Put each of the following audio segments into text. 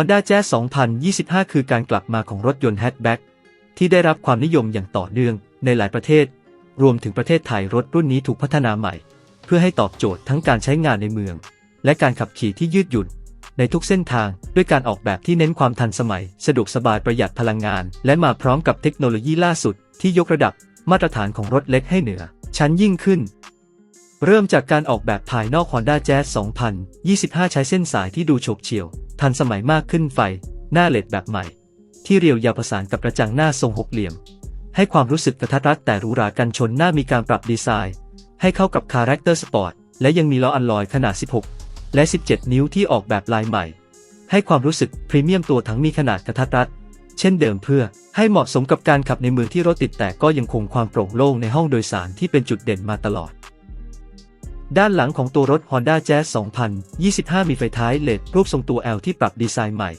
Honda Jazz 2025 คือการกลับมาของรถยนต์แฮชแบ็กที่ได้รับความนิยมอย่างต่อเนื่องในหลายประเทศ รวมถึงประเทศไทยรถรุ่นนี้ถูกพัฒนาใหม่ เพื่อให้ตอบโจทย์ทั้งการใช้งานในเมือง และการขับขี่ที่ยืดหยุ่น ในทุกเส้นทางด้วยการออกแบบที่เน้นความทันสมัย สะดวกสบายประหยัดพลังงาน และมาพร้อมกับเทคโนโลยีล่าสุดที่ยกระดับมาตรฐานของรถเล็กให้เหนือ ชั้นยิ่งขึ้น เริ่มจากการออกแบบภายนอก Honda Jazz 2025 ใช้เส้นสายที่ดูโฉบเฉี่ยว ทันสมัยมากขึ้นไฟ หน้าเลดแบบใหม่ ที่เรียวยาวประสานกับกระจังหน้าทรงหกเหลี่ยม ให้ความรู้สึกกระทัดรัดแต่หรูหรากันชนหน้ามีการปรับดีไซน์ ให้เข้ากับคาแรคเตอร์สปอร์ตและยังมีล้ออัลลอยขนาด 16 และ 17 นิ้วที่ออกแบบลายใหม่ ให้ความรู้สึกพรีเมียมตัวถังมีขนาดกระทัดรัดเช่นเดิมเพื่อให้เหมาะสมกับการขับในเมืองที่รถติดแต่ก็ยังคงความโปร่งโล่งในห้องโดยสารที่เป็นจุดเด่นมาตลอด ด้านหลังของตัวรถ Honda Jazz 2025 มีไฟท้ายเลดรูปทรงตัว L ที่ปรับดีไซน์ใหม่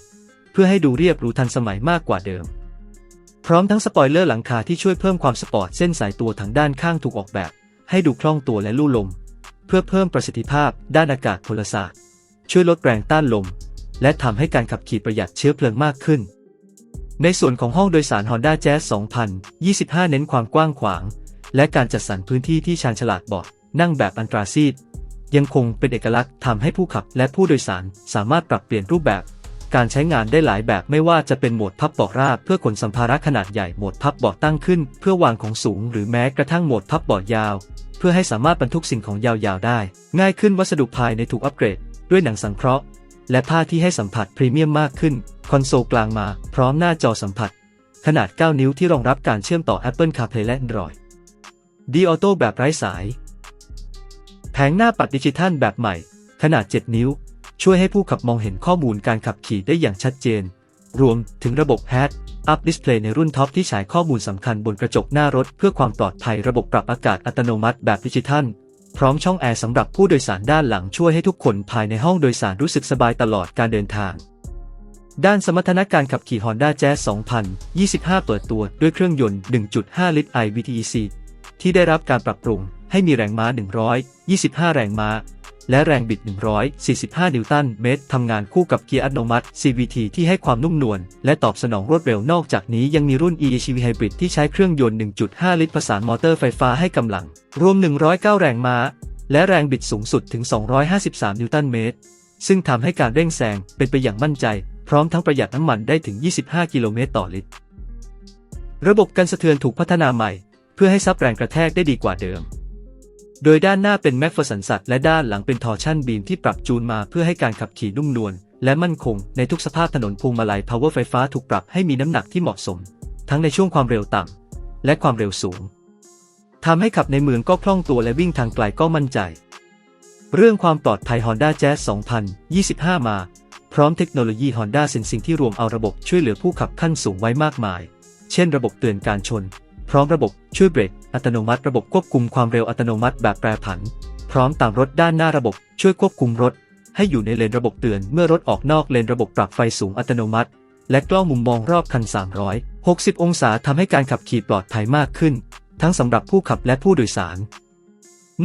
เพื่อให้ดูเรียบหรูทันสมัยมากกว่าเดิม พร้อมทั้งสปอยเลอร์หลังคาที่ช่วยเพิ่มความสปอร์ตเส้นสายตัวทางด้านข้างถูกออกแบบ ให้ดูคล่องตัวและลู่ลม เพื่อเพิ่มประสิทธิภาพด้านอากาศพลศาสตร์ ช่วยลดแรงต้านลม และทำให้การขับขี่ประหยัดเชื้อเพลิงมากขึ้น ในส่วนของห้องโดยสาร Honda Jazz 2025 เน้นความกว้างขวาง และการจัดสรรพื้นที่ที่ชาญฉลาดบาะ นั่งแบบอันตราซีด ยังคงเป็นเอกลักษณ์ทำให้ผู้ขับและผู้โดยสารสามารถปรับเปลี่ยนรูปแบบ การใช้งานได้หลายแบบไม่ว่าจะเป็นโหมดพับเบาะราบเพื่อขนสัมภาระขนาดใหญ่โหมดพับเบาะตั้งขึ้น เพื่อวางของสูง หรือแม้กระทั่งโหมดพับเบาะยาว เพื่อให้สามารถบรรทุกสิ่งของยาวๆได้ ง่ายขึ้นวัสดุภายในถูกอัปเกรด ด้วยหนังสังเคราะห์ และผ้าที่ให้สัมผัสพรีเมียมมากขึ้น คอนโซลกลางมา พร้อมหน้าจอสัมผัส ขนาด 9 นิ้วที่รองรับการเชื่อมต่อ Apple CarPlay และ Android d a u t o แบบไร้สาย งหน้าปัดดิจิทัลแบบใหม่ ขนาด 7 นิ้ว ช่วยให้ผู้ขับมองเห็นข้อมูลการขับขี่ได้อย่างชัดเจน รวมถึงระบบ Head Up Display ในรุ่นท็อปที่ฉายข้อมูลสำคัญบนกระจกหน้ารถ เพื่อความปลอดภัยระบบปรับอากาศอัตโนมัติแบบดิจิทัล พร้อมช่องแอร์สำหรับผู้โดยสารด้านหลังช่วยให้ทุกคนภายในห้องโดยสารรู้สึกสบายตลอดการเดินทางด้านสมรรถนะการขับขี่ Honda Jazz 2025 เปิดตัวด้วยเครื่องยนต์ 1.5 ลิตร iVTEC ที่ได้รับการปรับปรุง ให้มีแรงม้า 125 แรงม้า และแรงบิด 145 นิวตันเมตรทำงานคู่กับเกียร์อัตโนมัติ CVT ที่ให้ความนุ่มนวลและตอบสนองรวดเร็วนอกจากนี้ยังมีรุ่น EHEV Hybrid ที่ใช้เครื่องยนต์ 1.5 ลิตรผสานมอเตอร์ไฟฟ้าให้กำลัง รวม 109 แรงม้า และแรงบิดสูงสุดถึง 253 นิวตันเมตร ซึ่งทำให้การเร่งแซงเป็นไปอย่างมั่นใจ พร้อมทั้งประหยัดน้ำมันได้ถึง 25 กิโลเมตรต่อลิตรระบบกันสะเทือนถูกพัฒนาใหม่ เพื่อให้ซับแรงกระแทกได้ดีกว่าเดิม โดยด้านหน้าเป็นแม็กฟอร์สันสัตและด้านหลังเป็นทอร์ชั่นบีมที่ปรับจูนมาเพื่อให้การขับขี่นุ่มนวลและมั่นคงในทุกสภาพถนนพวงมาลัย power ไฟฟ้าถูกปรับให้มีน้ำหนักที่เหมาะสม ทั้งในช่วงความเร็วต่ำและความเร็วสูงทำให้ขับในเมืองก็คล่องตัวและวิ่งทางไกลก็มั่นใจ เรื่องความปลอดภัย Honda Jazz 2025 มา พร้อมเทคโนโลยี Honda Sensing ที่รวมเอาระบบช่วยเหลือผู้ขับขั้นสูงไว้มากมาย เช่น ระบบเตือนการชน พร้อมระบบช่วยเบรก อัตโนมัติระบบควบคุมความเร็วอัตโนมัติแบบแปรผัน พร้อมตามรถด้านหน้าระบบช่วยควบคุมรถ ให้อยู่ในเลนระบบเตือนเมื่อรถออกนอกเลนระบบปรับไฟสูงอัตโนมัติ และกล้องมุมมองรอบคัน 360 องศาทำให้การขับขี่ปลอดภัยมากขึ้น ทั้งสำหรับผู้ขับและผู้โดยสาร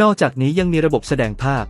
นอกจากนี้ยังมีระบบแสดงภาพ